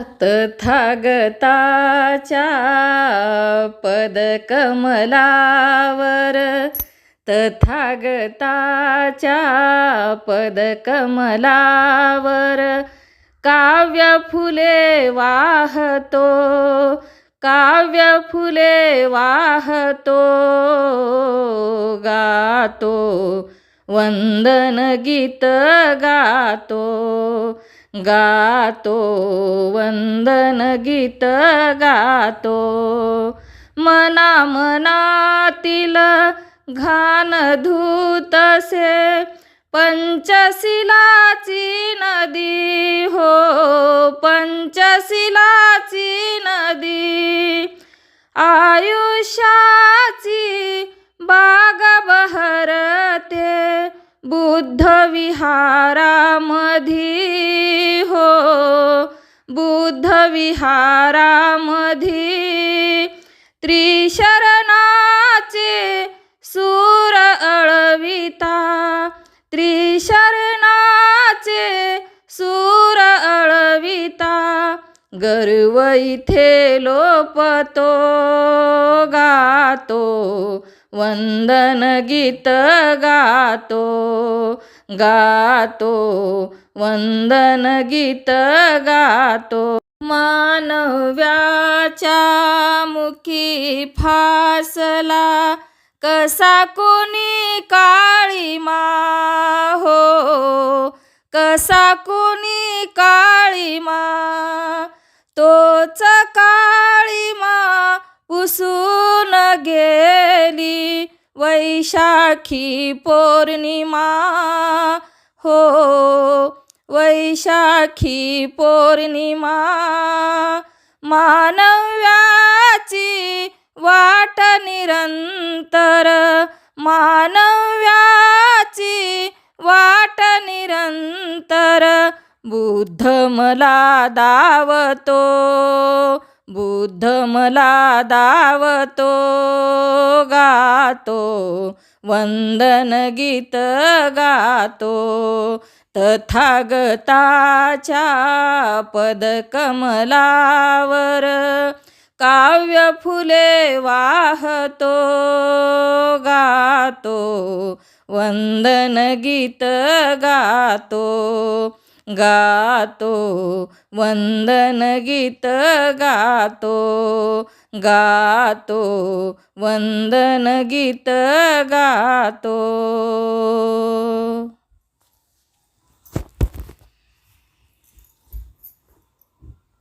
तथागताच्या पदकमलावर तथागताच्या पदकमलावर काव्य फुले वाहतो काव्य फुले वाहतो गातो वंदन गीत गातो. गातो वंदन गीत गातो. मना मनातील घान धूतसे पंचशिलाची नदी हो पंचशिलाची नदी. आयुष्याची बाग बहरते बुद्ध विहारामधी विहारामधी त्रिशरणाचे सूर अळविता. त्रिशरणाचे सूर अळविता. गर्व इथे लोपतो गातो वंदन गीत गातो गातो वंदन गीत गातो. मानव्याच्या मुखी फासला. कसा कोणी काळीमा हो कसा कोणी काळीमा तोच काळीमा पुसून गेली. वैशाखी पौर्णिमा हो. वैशाखी पौर्णिमा मानव्याची वाट निरंतर मानव्याची वाट निरंतर बुद्ध मला दावतो बुद्ध मला दावतो गातो वंदन गीत गातो. तथागताच्या पदकमलावर काव्य फुले वाहतो गातो वंदन गीत गातो. गातो वंदन गीत गातो. गातो वंदन गीत गातो.